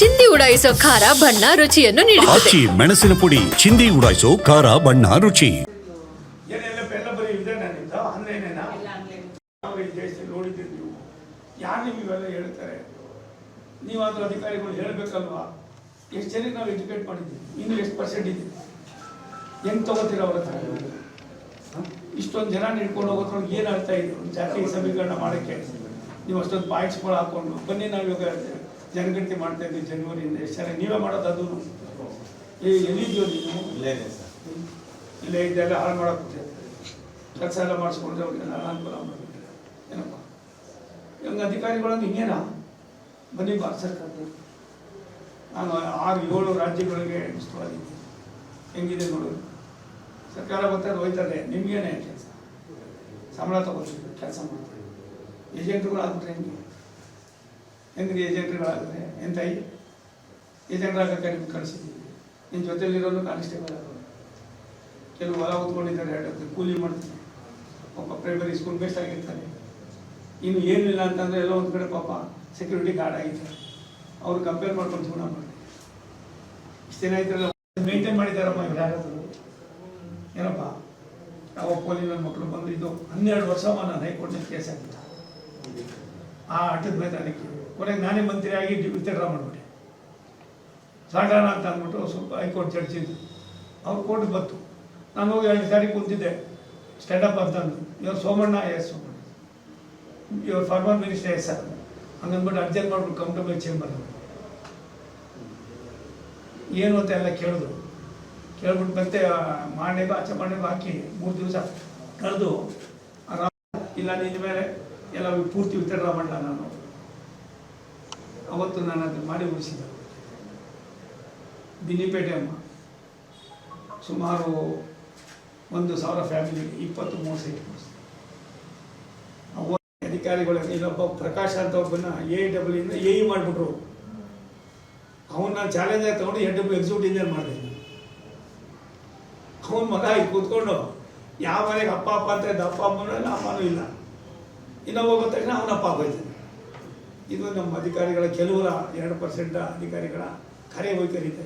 ಚಿಂದಿ ಉಡಾಯಿಸೋ ಖಾರ ಬಣ್ಣ ರುಚಿಯನ್ನು ನೀಡುತ್ತದೆ. ಆಚಿ ಮೆಣಸಿನ ಪುಡಿ ಚಿಂದಿ ಉಡಾಯಿಸೋ ಖಾರ ಬಣ್ಣ ರುಚಿ. ಏನೆಲ್ಲ ಎಲ್ಲ ಬರೀ ಇದೆ ನನ್ನಿಂದ ಆನ್ಲೈನೇನಾ ನಾವು ಈ ದೇಶದಲ್ಲಿ ನೋಡಿದ್ದೀರಿ ನೀವು. ಯಾರು ನಿಮ್ಗೆ ಇವೆಲ್ಲ ಹೇಳ್ತಾರೆ? ನೀವಾದ್ರೂ ಅಧಿಕಾರಿಗಳು ಹೇಳಬೇಕಲ್ವಾ? ಎಷ್ಟು ಜನಕ್ಕೆ ನಾವು ಎಜುಕೇಟ್ ಮಾಡಿದ್ದೀವಿ? ಇನ್ನು ಎಷ್ಟು ಪರ್ಸೆಂಟ್ ಇದೆ? ಹೆಂಗೆ ತಗೋತೀರ ಅವ್ರ ಹತ್ರ? ಹ? ಇಷ್ಟೊಂದು ಜನ ಹಿಡ್ಕೊಂಡು ಹೋಗೋದ್ರೊಳಗೆ ಏನು ಅರ್ಥ ಇದೆ? ಒಂದು ಜಾತಿ ಸಮೀಕರಣ ಮಾಡೋಕ್ಕೆ. ನೀವು ಅಷ್ಟೊಂದು ಪಾಯಿಂಟ್ಸ್ಗಳು ಹಾಕ್ಕೊಂಡು ಬನ್ನಿ ನಾವು ಇವಾಗ ಜನಗಣತಿ ಮಾಡ್ತಾ ಇದ್ದೀವಿ ಜನವರಿಯಿಂದ. ಎಷ್ಟು ಸರಿ ನೀವೇ ಮಾಡೋದು ಅದು? ಏ ಎಲ್ಲಿದ್ಯೋ ನೀವು ಇಲ್ಲೇ ಇದೆಲ್ಲ ಹಾಳು ಮಾಡೋಕ್ಕೆ ಕೆಲಸ ಎಲ್ಲ ಮಾಡಿಸ್ಕೊಂಡ್ರೆ ಅವ್ರಿಗೆಲ್ಲ ಅನಾನುಕೂಲ ಮಾಡಿಬಿಟ್ರೆ ಏನಪ್ಪ? ಹೆಂಗೆ ಅಧಿಕಾರಿಗಳನ್ನು ಹಿಂಗೇನ ಬನ್ನಿ ಬಾ ಸರ್ಕಾರ ನಾನು ಆರು ಏಳು ರಾಜ್ಯಗಳಿಗೆ ಇಷ್ಟವಾಗಿದ್ದೀನಿ ಹೆಂಗಿದೆ ನೋಡಿ? ಸರ್ಕಾರ ಬರ್ತಾರೆ ಹೋಯ್ತಾರೆ ನಿಮಗೇನೆ ಕೆಲಸ? ಸಂಬಳ ತಗೋತೀವಿ ಕೆಲಸ ಮಾಡ್ತೀವಿ ಏಜೆಂಟ್ಗಳು ಆಗ್ಬಿಟ್ರೆ ಹೆಂಗೆ? ಹೆಂಗ್ರಿ ಏಜೆಂಟ್ರುಗಳಾಗಿದ್ರೆ ಎಂತ ಏಜೆಂಟ್ರಾಗಕ್ಕೆ ನಿಮ್ಗೆ ಕಳಿಸಿದ್ದೀವಿ ನಿಮ್ಮ ಜೊತೆಲಿರೋನು ಕಾನ್ಸ್ಟೇಬಲ್ ಆಗೋದು ಕೆಲವು ಹೊಲ ಹೊತ್ಕೊಂಡಿದ್ದಾರೆ ಎರಡು ಕೂಲಿ ಮಾಡ್ತಾರೆ. ಪಾಪ ಪ್ರೈಮರಿ ಸ್ಕೂಲ್ ಬೇಸ್ ಆಗಿರ್ತಾರೆ. ಇನ್ನು ಏನಿಲ್ಲ ಅಂತಂದರೆ ಎಲ್ಲ ಒಂದು ಕಡೆ ಪಾಪ ಸೆಕ್ಯೂರಿಟಿ ಗಾರ್ಡ್ ಆಗಿದ್ದಾರೆ. ಅವ್ರು ಕಂಪೇರ್ ಮಾಡ್ಕೊಂಡು ಜೀವನ ಮಾಡಿ ಇಷ್ಟು ಇದ್ರಲ್ಲ ಮೇಂಟೈನ್ ಮಾಡಿದ್ದಾರಮ್ಮ ಇವ್ರು. ಯಾರಾದ್ರು ಏನಪ್ಪ? ಯಾವ ಪೋಲಿ ನನ್ನ ಮಕ್ಕಳು ಬಂದು ಇದು ಹನ್ನೆರಡು ವರ್ಷ ನಾನು ಹೈಕೋರ್ಟ್ನಲ್ಲಿ ಕೇಸ್ ಆಗಿಲ್ಲ ಆ ಆಟದ ಮೈದಾನಕ್ಕೆ ಕೊನೆಗೆ ನಾನೇ ಮಂತ್ರಿ ಆಗಿ ವಿತ್ಡ್ರಾ ಮಾಡಿಬಿಟ್ಟೆ. ಸಾಕಾಣ ಅಂತ ಅಂದ್ಬಿಟ್ಟು ಸ್ವಲ್ಪ ಹೈಕೋರ್ಟ್ ಇದ್ದು ಅವ್ರು ಕೋರ್ಟ್ ಬಂತು. ನಾನು ಹೋಗಿ ಎರಡು ಸಾರಿ ಕುಂತಿದ್ದೆ. ಸ್ಟ್ಯಾಂಡಪ್ ಅಂತಂದು ಇವ್ರು ಸೋಮಣ್ಣ, ಎಸ್ ಸೋಮಣ್ಣ. ಇವ್ರ ಫಾರ್ಮರ್ ಮಿನಿಸ್ಟರ್ ಎಸ್ ಸರ್. ಹಂಗಂದ್ಬಿಟ್ಟು ಅರ್ಜೆಂಟ್ ಮಾಡ್ಬಿಟ್ಟು ಕಂಫರ್ಟಬಲ್ ಚೇಂಬರ್ ಏನು ಅಂತ ಎಲ್ಲ ಕೇಳಿದ್ರು. ಕೇಳ್ಬಿಟ್ಟು ಮತ್ತೆ ಮಾಡೇಗೋ ಆಚೆ ಮಾಡೇಗೋ ಹಾಕಿ ಮೂರು ದಿವಸ ಕಳೆದು ಇಲ್ಲ ನಿನ್ನ ಮೇಲೆ ಎಲ್ಲ ಪೂರ್ತಿ ವಿತರಣೆ ಮಾಡಲ್ಲ ನಾನು? ಅವತ್ತು ನಾನು ಅದನ್ನು ಮಾಡಿ ಉಳಿಸಿದ್ದೆ ಬಿನಿಪೇಟೆ ಅಮ್ಮ. ಸುಮಾರು ಒಂದು ಸಾವಿರ ಫ್ಯಾಮಿಲಿ ಇಪ್ಪತ್ತು ಮೂರು ಸೈಟ್ ಅವ ಅಧಿಕಾರಿಗಳು ಇಲ್ಲೊಬ್ಬ ಪ್ರಕಾಶ್ ಅಂತ ಒಬ್ಬನ ಎ ಡಬ್ಲ್ಯೂ ಇಂದ ಎ ಇ ಮಾಡಿಬಿಟ್ರು. ಅವನ್ನ ಚಾಲೆಂಜ್ ಆಗಿ ತಗೊಂಡು ಎ ಡಬ್ಲ್ಯೂ ಎಕ್ಸಿಕ್ಯೂಟಿವ್ ಇಂಜಿನಿಯರ್ ಮಾಡಿದೆ. ಅವನ ಮಗ ಈಗ ಕೂತ್ಕೊಂಡು, ಯಾವ ಮನೆಗೆ ಅಪ್ಪ ಅಪ್ಪ ಅಂತ ಇದ್ದ ಅಪ್ಪ, ಅಮ್ಮನೂ ಇಲ್ಲ ಅಮ್ಮನೂ ಇಲ್ಲ. ಇನ್ನೊಬ್ಬ ಗೊತ್ತಾಗ ತಕ್ಷಣ ಅವನ ಅಪ್ಪ ಆಗೋಯ್ತಾನೆ ಇದು ನಮ್ಮ ಅಧಿಕಾರಿಗಳ ಕೆಲವರ ಎರಡು ಪರ್ಸೆಂಟ್ ಅಧಿಕಾರಿಗಳ ಕಾರ್ಯವೈಖರಿ ಇದೆ.